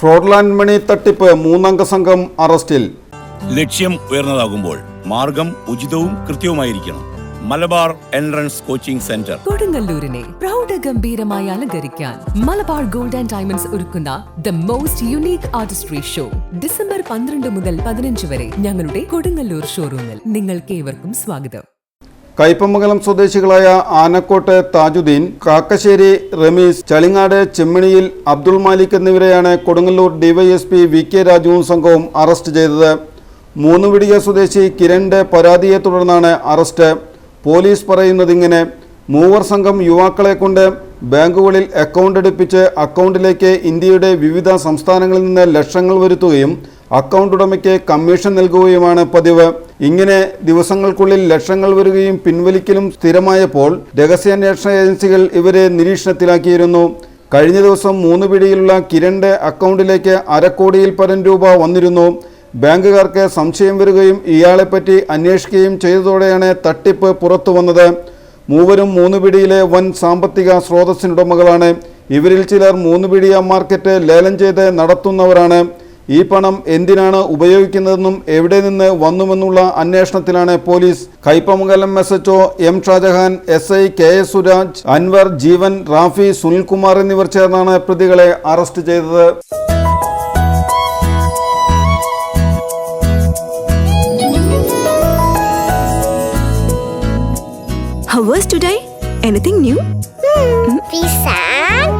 ഫ്രോഡ്ലാൻഡ് മണി തട്ടിപ്പ് മൂന്നംഗ സംഘം അറസ്റ്റിൽ. ലക്ഷ്യം ഉയർന്നതാകുമ്പോൾ മാർഗം ഉചിതവും കൃത്യവുമായിരിക്കണം. Malabar entrance coaching centre. കൊടുങ്ങല്ലൂരിനെ പ്രൗഢഗംഭീരമായി അലങ്കരിക്കാൻ മലബാർ ഗോൾഡ് ആൻഡ് ഡയമണ്ട്സ് ഒരുക്കുന്ന the most unique artistry show December പന്ത്രണ്ട് മുതൽ പതിനഞ്ച് വരെ ഞങ്ങളുടെ കൊടുങ്ങല്ലൂർ ഷോറൂമിൽ നിങ്ങൾക്ക് ഏവർക്കും സ്വാഗതം. കയ്പമംഗലം സ്വദേശികളായ ആനക്കോട്ട് താജുദ്ദീൻ കാക്കശ്ശേരി റമീസ് ചളിങ്ങാട് ചെമ്മിണിയിൽ അബ്ദുൾ മാലിക് എന്നിവരെയാണ് കൊടുങ്ങല്ലൂർ ഡിവൈഎസ്പി വി കെ രാജുവും സംഘവും അറസ്റ്റ് ചെയ്തത്. മൂന്നുവിടിയ സ്വദേശി കിരണിന്റെ പരാതിയെ തുടർന്നാണ് അറസ്റ്റ്. പോലീസ് പറയുന്നതിങ്ങനെ മൂവർ സംഘം യുവാക്കളെ കൊണ്ട് ബാങ്കുകളിൽ അക്കൗണ്ട് എടുപ്പിച്ച് അക്കൗണ്ടിലേക്ക് ഇന്ത്യയുടെ വിവിധ സംസ്ഥാനങ്ങളിൽ നിന്ന് ലക്ഷങ്ങൾ വരുത്തുകയും അക്കൗണ്ട് ഉടമയ്ക്ക് കമ്മീഷൻ നൽകുകയുമാണ് പതിവ്. ഇങ്ങനെ ദിവസങ്ങൾക്കുള്ളിൽ ലക്ഷങ്ങൾ വരികയും പിൻവലിക്കലും സ്ഥിരമായപ്പോൾ രഹസ്യാന്വേഷണ ഏജൻസികൾ ഇവരെ നിരീക്ഷണത്തിലാക്കിയിരുന്നു. കഴിഞ്ഞ ദിവസം മൂന്ന് പിടിയിലുള്ള കിരണിന്റെ അക്കൗണ്ടിലേക്ക് അരക്കോടിയിൽ പരം രൂപ വന്നിരുന്നു. ബാങ്കുകാർക്ക് സംശയം വരികയും ഇയാളെപ്പറ്റി അന്വേഷിക്കുകയും ചെയ്തതോടെയാണ് തട്ടിപ്പ് പുറത്തു വന്നത്. മൂവരും മൂന്ന് പിടിയിലെ വൻ സാമ്പത്തിക സ്രോതസ്സിനുടമകളാണ്. ഇവരിൽ ചിലർ മൂന്ന് പിടിയ മാർക്കറ്റ് ലേലം ചെയ്ത് നടത്തുന്നവരാണ്. ഈ പണം എന്തിനാണ് ഉപയോഗിക്കുന്നതെന്നും എവിടെ നിന്ന് വന്നുമെന്നുള്ള അന്വേഷണത്തിലാണ് police Kaipamangalam S H M Shajahan S I K S Suraj Anwar Jeevan Rafi Sunilkumar എന്നിവർ ചേർന്നാണ് പ്രതികളെ അറസ്റ്റ് ചെയ്തത് How was today? Anything new? We sang,